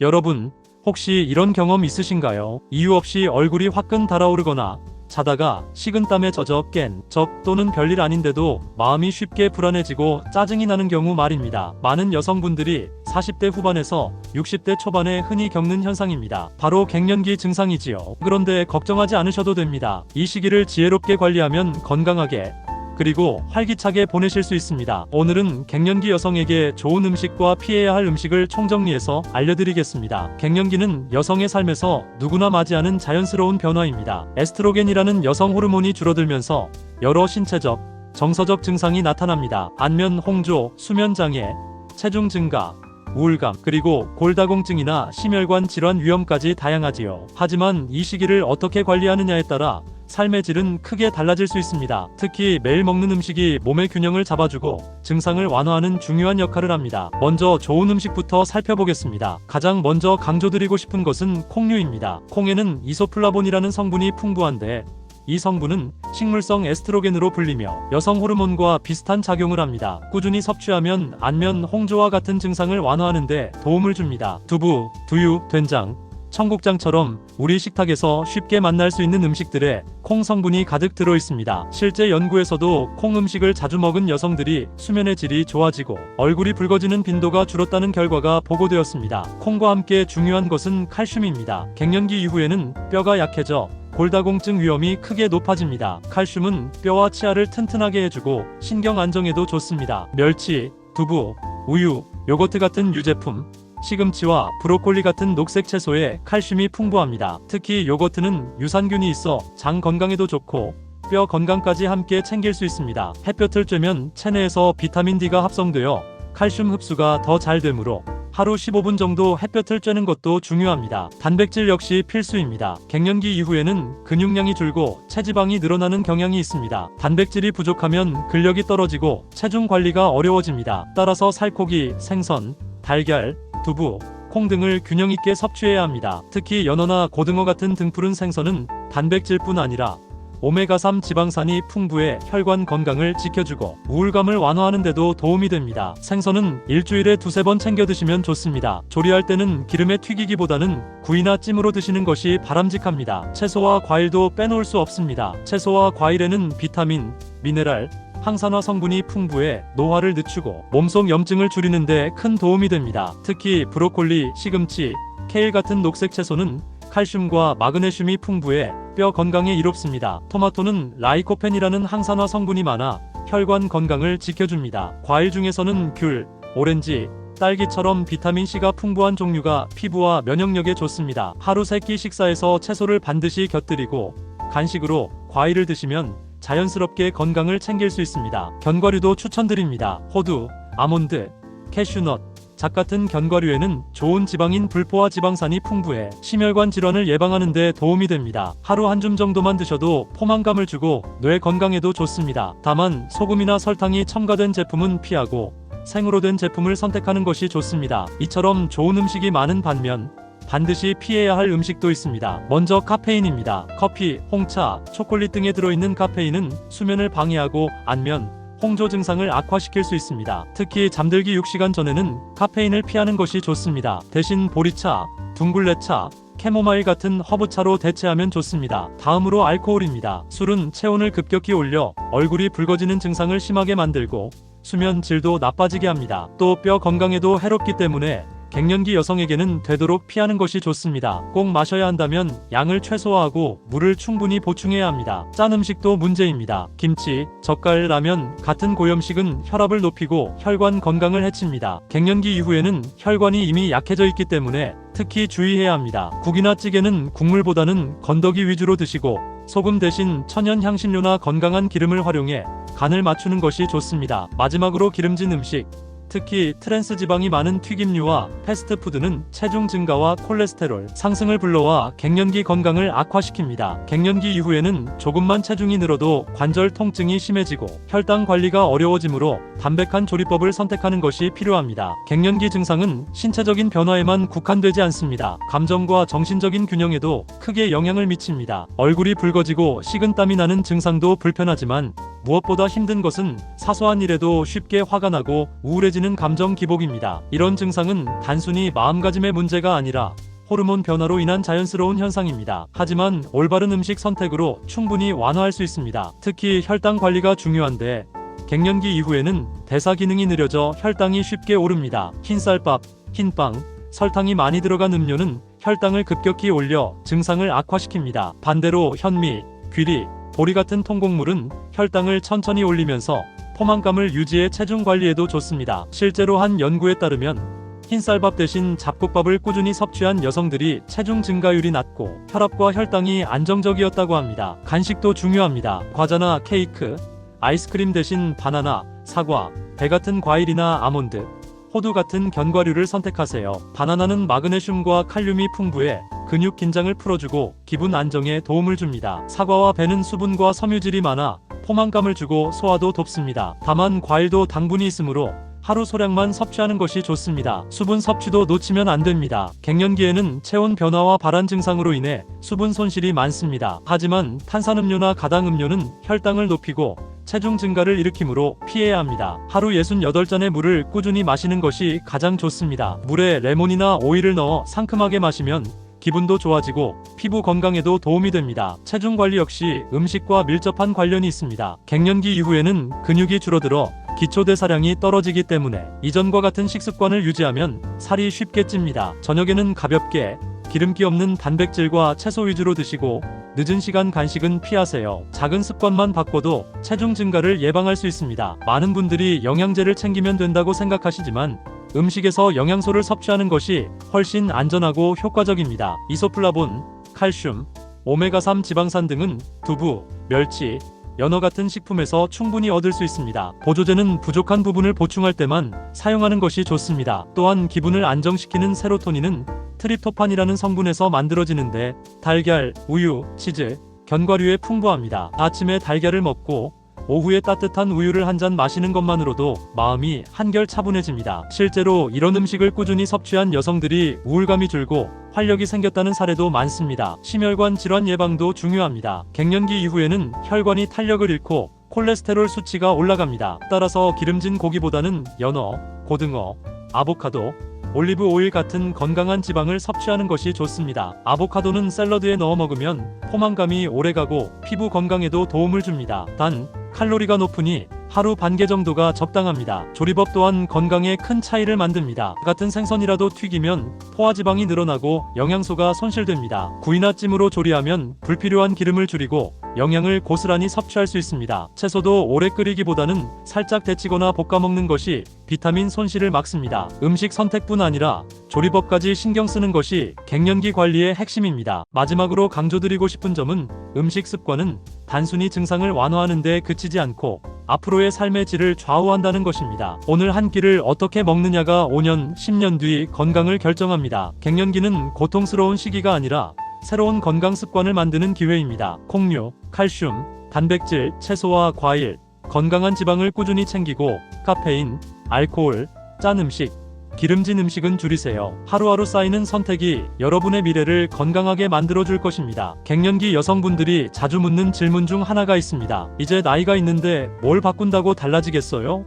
여러분, 혹시 이런 경험 있으신가요? 이유 없이 얼굴이 화끈 달아오르거나 자다가 식은땀에 젖어 깬 적 또는 별일 아닌데도 마음이 쉽게 불안해지고 짜증이 나는 경우 말입니다. 많은 여성분들이 40대 후반에서 60대 초반에 흔히 겪는 현상입니다. 바로 갱년기 증상이지요. 그런데 걱정하지 않으셔도 됩니다. 이 시기를 지혜롭게 관리하면 건강하게 그리고 활기차게 보내실 수 있습니다. 오늘은 갱년기 여성에게 좋은 음식과 피해야 할 음식을 총정리해서 알려드리겠습니다. 갱년기는 여성의 삶에서 누구나 맞이하는 자연스러운 변화입니다. 에스트로겐이라는 여성 호르몬이 줄어들면서 여러 신체적, 정서적 증상이 나타납니다. 안면 홍조, 수면 장애, 체중 증가, 우울감, 그리고 골다공증이나 심혈관 질환 위험까지 다양하지요. 하지만 이 시기를 어떻게 관리하느냐에 따라 삶의 질은 크게 달라질 수 있습니다. 특히 매일 먹는 음식이 몸의 균형을 잡아주고 증상을 완화하는 중요한 역할을 합니다. 먼저 좋은 음식부터 살펴보겠습니다. 가장 먼저 강조드리고 싶은 것은 콩류입니다. 콩에는 이소플라본이라는 성분이 풍부한데 이 성분은 식물성 에스트로겐으로 불리며 여성 호르몬과 비슷한 작용을 합니다. 꾸준히 섭취하면 안면 홍조와 같은 증상을 완화하는데 도움을 줍니다. 두부, 두유, 된장, 청국장처럼 우리 식탁에서 쉽게 만날 수 있는 음식들에 콩 성분이 가득 들어 있습니다. 실제 연구에서도 콩 음식을 자주 먹은 여성들이 수면의 질이 좋아지고 얼굴이 붉어지는 빈도가 줄었다는 결과가 보고되었습니다. 콩과 함께 중요한 것은 칼슘입니다. 갱년기 이후에는 뼈가 약해져 골다공증 위험이 크게 높아집니다. 칼슘은 뼈와 치아를 튼튼하게 해주고 신경 안정에도 좋습니다. 멸치, 두부, 우유, 요거트 같은 유제품, 시금치와 브로콜리 같은 녹색 채소에 칼슘이 풍부합니다. 특히 요거트는 유산균이 있어 장 건강에도 좋고 뼈 건강까지 함께 챙길 수 있습니다. 햇볕을 쬐면 체내에서 비타민 D가 합성되어 칼슘 흡수가 더 잘 되므로 하루 15분 정도 햇볕을 쬐는 것도 중요합니다. 단백질 역시 필수입니다. 갱년기 이후에는 근육량이 줄고 체지방이 늘어나는 경향이 있습니다. 단백질이 부족하면 근력이 떨어지고 체중 관리가 어려워집니다. 따라서 살코기, 생선, 달걀, 두부, 콩 등을 균형 있게 섭취해야 합니다. 특히 연어나 고등어 같은 등푸른 생선은 단백질뿐 아니라 오메가3 지방산이 풍부해 혈관 건강을 지켜주고 우울감을 완화하는 데도 도움이 됩니다. 생선은 일주일에 두세 번 챙겨 드시면 좋습니다. 조리할 때는 기름에 튀기기보다는 구이나 찜으로 드시는 것이 바람직합니다. 채소와 과일도 빼놓을 수 없습니다. 채소와 과일에는 비타민, 미네랄, 항산화 성분이 풍부해 노화를 늦추고 몸속 염증을 줄이는 데 큰 도움이 됩니다. 특히 브로콜리, 시금치, 케일 같은 녹색 채소는 칼슘과 마그네슘이 풍부해 뼈 건강에 이롭습니다. 토마토는 라이코펜이라는 항산화 성분이 많아 혈관 건강을 지켜줍니다. 과일 중에서는 귤, 오렌지, 딸기처럼 비타민C가 풍부한 종류가 피부와 면역력에 좋습니다. 하루 세끼 식사에서 채소를 반드시 곁들이고 간식으로 과일을 드시면 자연스럽게 건강을 챙길 수 있습니다. 견과류도 추천드립니다. 호두, 아몬드, 캐슈넛, 잣 같은 견과류에는 좋은 지방인 불포화 지방산이 풍부해 심혈관 질환을 예방하는 데 도움이 됩니다. 하루 한 줌 정도만 드셔도 포만감을 주고 뇌 건강에도 좋습니다. 다만 소금이나 설탕이 첨가된 제품은 피하고 생으로 된 제품을 선택하는 것이 좋습니다. 이처럼 좋은 음식이 많은 반면 반드시 피해야 할 음식도 있습니다. 먼저 카페인입니다. 커피, 홍차, 초콜릿 등에 들어있는 카페인은 수면을 방해하고 안면, 홍조 증상을 악화시킬 수 있습니다. 특히 잠들기 6시간 전에는 카페인을 피하는 것이 좋습니다. 대신 보리차, 둥글레차, 캐모마일 같은 허브차로 대체하면 좋습니다. 다음으로 알코올입니다. 술은 체온을 급격히 올려 얼굴이 붉어지는 증상을 심하게 만들고 수면 질도 나빠지게 합니다. 또 뼈 건강에도 해롭기 때문에 갱년기 여성에게는 되도록 피하는 것이 좋습니다. 꼭 마셔야 한다면 양을 최소화하고 물을 충분히 보충해야 합니다. 짠 음식도 문제입니다. 김치, 젓갈, 라면 같은 고염식은 혈압을 높이고 혈관 건강을 해칩니다. 갱년기 이후에는 혈관이 이미 약해져 있기 때문에 특히 주의해야 합니다. 국이나 찌개는 국물보다는 건더기 위주로 드시고 소금 대신 천연 향신료나 건강한 기름을 활용해 간을 맞추는 것이 좋습니다. 마지막으로 기름진 음식, 특히 트랜스 지방이 많은 튀김류와 패스트푸드는 체중 증가와 콜레스테롤 상승을 불러와 갱년기 건강을 악화시킵니다. 갱년기 이후에는 조금만 체중이 늘어도 관절 통증이 심해지고 혈당 관리가 어려워지므로 담백한 조리법을 선택하는 것이 필요합니다. 갱년기 증상은 신체적인 변화에만 국한되지 않습니다. 감정과 정신적인 균형에도 크게 영향을 미칩니다. 얼굴이 붉어지고 식은 땀이 나는 증상도 불편하지만 무엇보다 힘든 것은 사소한 일에도 쉽게 화가 나고 우울해지 는 감정 기복입니다. 이런 증상은 단순히 마음가짐의 문제가 아니라 호르몬 변화로 인한 자연스러운 현상입니다. 하지만 올바른 음식 선택으로 충분히 완화할 수 있습니다. 특히 혈당 관리가 중요한데 갱년기 이후에는 대사 기능이 느려져 혈당이 쉽게 오릅니다. 흰쌀밥, 흰빵, 설탕이 많이 들어간 음료는 혈당을 급격히 올려 증상을 악화시킵니다. 반대로 현미, 귀리, 보리 같은 통곡물은 혈당을 천천히 올리면서 포만감을 유지해 체중 관리에도 좋습니다. 실제로 한 연구에 따르면 흰쌀밥 대신 잡곡밥을 꾸준히 섭취한 여성들이 체중 증가율이 낮고 혈압과 혈당이 안정적이었다고 합니다. 간식도 중요합니다. 과자나 케이크, 아이스크림 대신 바나나, 사과, 배 같은 과일이나 아몬드, 호두 같은 견과류를 선택하세요. 바나나는 마그네슘과 칼륨이 풍부해 근육 긴장을 풀어주고 기분 안정에 도움을 줍니다. 사과와 배는 수분과 섬유질이 많아 포만감을 주고 소화도 돕습니다. 다만 과일도 당분이 있으므로 하루 소량만 섭취하는 것이 좋습니다. 수분 섭취도 놓치면 안 됩니다. 갱년기에는 체온 변화와 발한 증상으로 인해 수분 손실이 많습니다. 하지만 탄산음료나 가당음료는 혈당을 높이고 체중 증가를 일으키므로 피해야 합니다. 하루 68잔의 물을 꾸준히 마시는 것이 가장 좋습니다. 물에 레몬이나 오일을 넣어 상큼하게 마시면 기분도 좋아지고 피부 건강에도 도움이 됩니다. 체중 관리 역시 음식과 밀접한 관련이 있습니다. 갱년기 이후에는 근육이 줄어들어 기초 대사량이 떨어지기 때문에 이전과 같은 식습관을 유지하면 살이 쉽게 찝니다. 저녁에는 가볍게 기름기 없는 단백질과 채소 위주로 드시고 늦은 시간 간식은 피하세요. 작은 습관만 바꿔도 체중 증가를 예방할 수 있습니다. 많은 분들이 영양제를 챙기면 된다고 생각하시지만 음식에서 영양소를 섭취하는 것이 훨씬 안전하고 효과적입니다. 이소플라본, 칼슘, 오메가3 지방산 등은 두부, 멸치, 연어 같은 식품에서 충분히 얻을 수 있습니다. 보조제는 부족한 부분을 보충할 때만 사용하는 것이 좋습니다. 또한 기분을 안정시키는 세로토닌은 트립토판이라는 성분에서 만들어지는데 달걀, 우유, 치즈, 견과류에 풍부합니다. 아침에 달걀을 먹고 오후에 따뜻한 우유를 한 잔 마시는 것만으로도 마음이 한결 차분해집니다. 실제로 이런 음식을 꾸준히 섭취한 여성들이 우울감이 줄고 활력이 생겼다는 사례도 많습니다. 심혈관 질환 예방도 중요합니다. 갱년기 이후에는 혈관이 탄력을 잃고 콜레스테롤 수치가 올라갑니다. 따라서 기름진 고기보다는 연어, 고등어, 아보카도, 올리브 오일 같은 건강한 지방을 섭취하는 것이 좋습니다. 아보카도는 샐러드에 넣어 먹으면 포만감이 오래가고 피부 건강에도 도움을 줍니다. 단, 칼로리가 높으니 하루 반 개 정도가 적당합니다. 조리법 또한 건강에 큰 차이를 만듭니다. 같은 생선이라도 튀기면 포화지방이 늘어나고 영양소가 손실됩니다. 구이나 찜으로 조리하면 불필요한 기름을 줄이고 영양을 고스란히 섭취할 수 있습니다. 채소도 오래 끓이기보다는 살짝 데치거나 볶아 먹는 것이 비타민 손실을 막습니다. 음식 선택뿐 아니라 조리법까지 신경 쓰는 것이 갱년기 관리의 핵심입니다. 마지막으로 강조드리고 싶은 점은 음식 습관은 단순히 증상을 완화하는 데 그치지 않고 앞으로의 삶의 질을 좌우한다는 것입니다. 오늘 한 끼를 어떻게 먹느냐가 5년, 10년 뒤 건강을 결정합니다. 갱년기는 고통스러운 시기가 아니라 새로운 건강 습관을 만드는 기회입니다. 콩류, 칼슘, 단백질, 채소와 과일, 건강한 지방을 꾸준히 챙기고 카페인, 알코올, 짠 음식, 기름진 음식은 줄이세요. 하루하루 쌓이는 선택이 여러분의 미래를 건강하게 만들어줄 것입니다. 갱년기 여성분들이 자주 묻는 질문 중 하나가 있습니다. 이제 나이가 있는데 뭘 바꾼다고 달라지겠어요?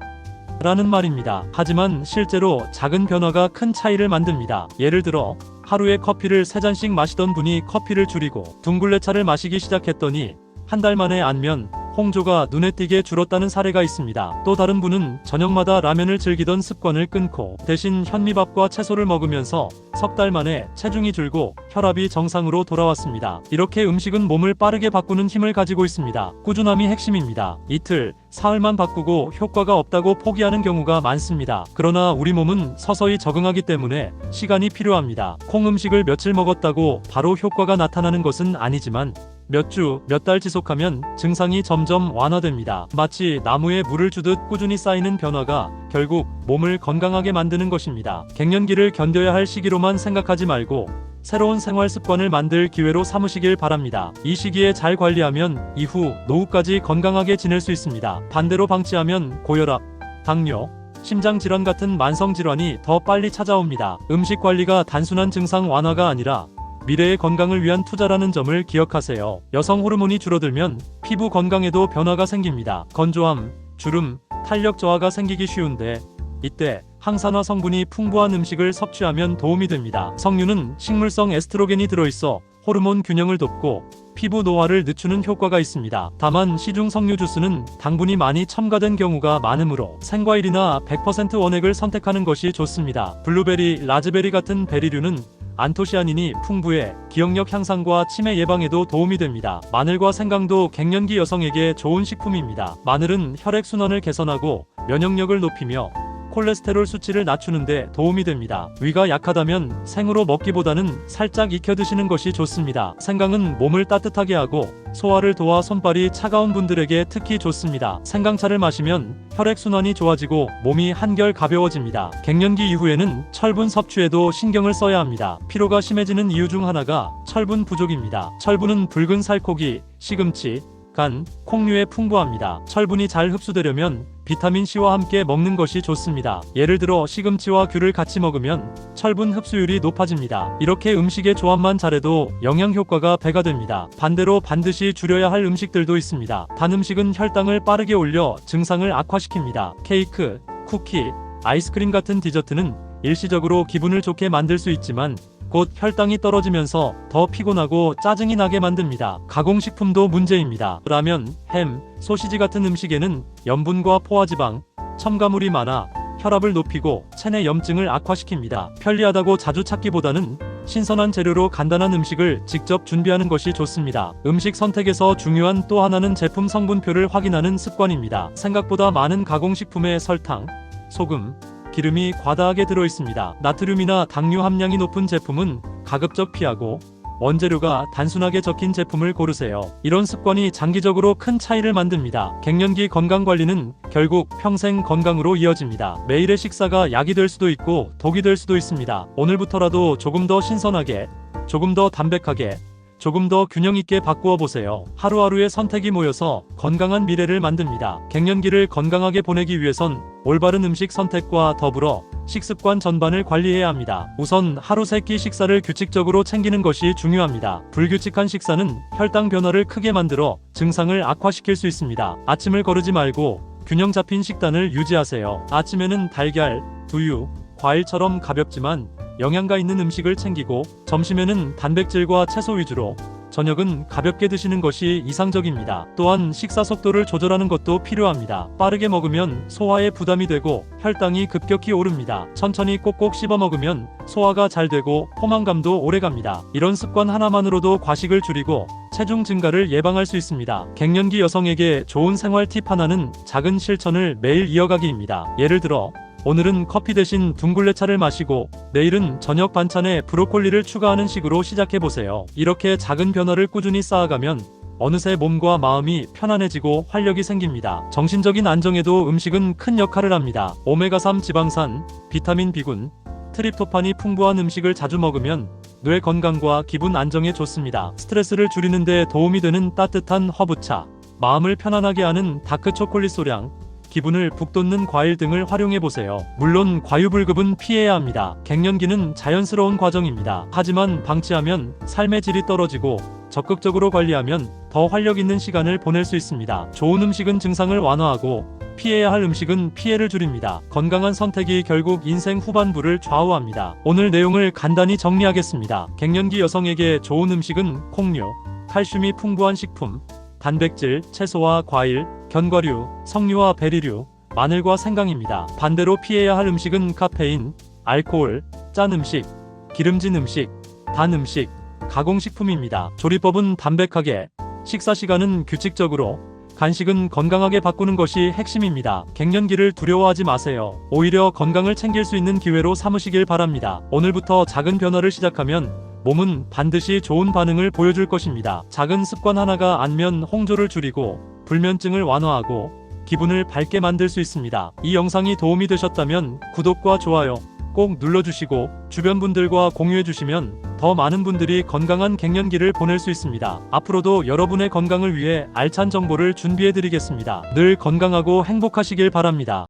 라는 말입니다. 하지만 실제로 작은 변화가 큰 차이를 만듭니다. 예를 들어 하루에 커피를 3잔씩 마시던 분이 커피를 줄이고 둥글레 차를 마시기 시작했더니 한 달 만에 안면 홍조가 눈에 띄게 줄었다는 사례가 있습니다. 또 다른 분은 저녁마다 라면을 즐기던 습관을 끊고 대신 현미밥과 채소를 먹으면서 석 달 만에 체중이 줄고 혈압이 정상으로 돌아왔습니다. 이렇게 음식은 몸을 빠르게 바꾸는 힘을 가지고 있습니다. 꾸준함이 핵심입니다. 이틀, 사흘만 바꾸고 효과가 없다고 포기하는 경우가 많습니다. 그러나 우리 몸은 서서히 적응하기 때문에 시간이 필요합니다. 콩 음식을 며칠 먹었다고 바로 효과가 나타나는 것은 아니지만 몇 주, 몇 달 지속하면 증상이 점점 완화됩니다. 마치 나무에 물을 주듯 꾸준히 쌓이는 변화가 결국 몸을 건강하게 만드는 것입니다. 갱년기를 견뎌야 할 시기로만 생각하지 말고 새로운 생활 습관을 만들 기회로 삼으시길 바랍니다. 이 시기에 잘 관리하면 이후 노후까지 건강하게 지낼 수 있습니다. 반대로 방치하면 고혈압, 당뇨, 심장 질환 같은 만성 질환이 더 빨리 찾아옵니다. 음식 관리가 단순한 증상 완화가 아니라 미래의 건강을 위한 투자라는 점을 기억하세요. 여성 호르몬이 줄어들면 피부 건강에도 변화가 생깁니다. 건조함, 주름, 탄력 저하가 생기기 쉬운데 이때 항산화 성분이 풍부한 음식을 섭취하면 도움이 됩니다. 석류는 식물성 에스트로겐이 들어있어 호르몬 균형을 돕고 피부 노화를 늦추는 효과가 있습니다. 다만 시중 석류 주스는 당분이 많이 첨가된 경우가 많으므로 생과일이나 100% 원액을 선택하는 것이 좋습니다. 블루베리, 라즈베리 같은 베리류는 안토시아닌이 풍부해 기억력 향상과 치매 예방에도 도움이 됩니다. 마늘과 생강도 갱년기 여성에게 좋은 식품입니다. 마늘은 혈액 순환을 개선하고 면역력을 높이며 콜레스테롤 수치를 낮추는데 도움이 됩니다. 위가 약하다면 생으로 먹기보다는 살짝 익혀 드시는 것이 좋습니다. 생강은 몸을 따뜻하게 하고 소화를 도와 손발이 차가운 분들에게 특히 좋습니다. 생강차를 마시면 혈액 순환이 좋아지고 몸이 한결 가벼워집니다. 갱년기 이후에는 철분 섭취에도 신경을 써야 합니다. 피로가 심해지는 이유 중 하나가 철분 부족입니다. 철분은 붉은 살코기, 시금치, 간, 콩류에 풍부합니다. 철분이 잘 흡수되려면 비타민 C와 함께 먹는 것이 좋습니다. 예를 들어 시금치와 귤을 같이 먹으면 철분 흡수율이 높아집니다. 이렇게 음식의 조합만 잘해도 영양 효과가 배가 됩니다. 반대로 반드시 줄여야 할 음식들도 있습니다. 단 음식은 혈당을 빠르게 올려 증상을 악화시킵니다. 케이크, 쿠키, 아이스크림 같은 디저트는 일시적으로 기분을 좋게 만들 수 있지만 곧 혈당이 떨어지면서 더 피곤하고 짜증이 나게 만듭니다. 가공식품도 문제입니다. 라면, 햄, 소시지 같은 음식에는 염분과 포화지방, 첨가물이 많아 혈압을 높이고 체내 염증을 악화시킵니다. 편리하다고 자주 찾기보다는 신선한 재료로 간단한 음식을 직접 준비하는 것이 좋습니다. 음식 선택에서 중요한 또 하나는 제품 성분표를 확인하는 습관입니다. 생각보다 많은 가공식품에 설탕, 소금, 기름이 과다하게 들어 있습니다. 나트륨이나 당류 함량이 높은 제품은 가급적 피하고 원재료가 단순하게 적힌 제품을 고르세요. 이런 습관이 장기적으로 큰 차이를 만듭니다. 갱년기 건강 관리는 결국 평생 건강으로 이어집니다. 매일의 식사가 약이 될 수도 있고 독이 될 수도 있습니다. 오늘부터라도 조금 더 신선하게, 조금 더 담백하게, 조금 더 균형 있게 바꾸어 보세요. 하루하루의 선택이 모여서 건강한 미래를 만듭니다. 갱년기를 건강하게 보내기 위해선 올바른 음식 선택과 더불어 식습관 전반을 관리해야 합니다. 우선 하루 세끼 식사를 규칙적으로 챙기는 것이 중요합니다. 불규칙한 식사는 혈당 변화를 크게 만들어 증상을 악화시킬 수 있습니다. 아침을 거르지 말고 균형 잡힌 식단을 유지하세요. 아침에는 달걀, 두유, 과일처럼 가볍지만 영양가 있는 음식을 챙기고 점심에는 단백질과 채소 위주로 저녁은 가볍게 드시는 것이 이상적입니다. 또한 식사 속도를 조절하는 것도 필요합니다. 빠르게 먹으면 소화에 부담이 되고 혈당이 급격히 오릅니다. 천천히 꼭꼭 씹어 먹으면 소화가 잘 되고 포만감도 오래 갑니다. 이런 습관 하나만으로도 과식을 줄이고 체중 증가를 예방할 수 있습니다. 갱년기 여성에게 좋은 생활 팁 하나는 작은 실천을 매일 이어가기입니다. 예를 들어 오늘은 커피 대신 둥글레차를 마시고 내일은 저녁 반찬에 브로콜리를 추가하는 식으로 시작해 보세요. 이렇게 작은 변화를 꾸준히 쌓아가면 어느새 몸과 마음이 편안해지고 활력이 생깁니다. 정신적인 안정에도 음식은 큰 역할을 합니다. 오메가3 지방산, 비타민 B군, 트립토판이 풍부한 음식을 자주 먹으면 뇌 건강과 기분 안정에 좋습니다. 스트레스를 줄이는 데 도움이 되는 따뜻한 허브차, 마음을 편안하게 하는 다크 초콜릿 소량, 기분을 북돋는 과일 등을 활용해 보세요. 물론 과유불급은 피해야 합니다. 갱년기는 자연스러운 과정입니다. 하지만 방치하면 삶의 질이 떨어지고 적극적으로 관리하면 더 활력 있는 시간을 보낼 수 있습니다. 좋은 음식은 증상을 완화하고 피해야 할 음식은 피해를 줄입니다. 건강한 선택이 결국 인생 후반부를 좌우합니다. 오늘 내용을 간단히 정리하겠습니다. 갱년기 여성에게 좋은 음식은 콩류, 칼슘이 풍부한 식품, 단백질, 채소와 과일, 견과류, 석류와 베리류, 마늘과 생강입니다. 반대로 피해야 할 음식은 카페인, 알코올, 짠 음식, 기름진 음식, 단 음식, 가공식품입니다. 조리법은 담백하게, 식사 시간은 규칙적으로, 간식은 건강하게 바꾸는 것이 핵심입니다. 갱년기를 두려워하지 마세요. 오히려 건강을 챙길 수 있는 기회로 삼으시길 바랍니다. 오늘부터 작은 변화를 시작하면 몸은 반드시 좋은 반응을 보여줄 것입니다. 작은 습관 하나가 안면 홍조를 줄이고 불면증을 완화하고 기분을 밝게 만들 수 있습니다. 이 영상이 도움이 되셨다면 구독과 좋아요 꼭 눌러주시고 주변 분들과 공유해주시면 더 많은 분들이 건강한 갱년기를 보낼 수 있습니다. 앞으로도 여러분의 건강을 위해 알찬 정보를 준비해드리겠습니다. 늘 건강하고 행복하시길 바랍니다.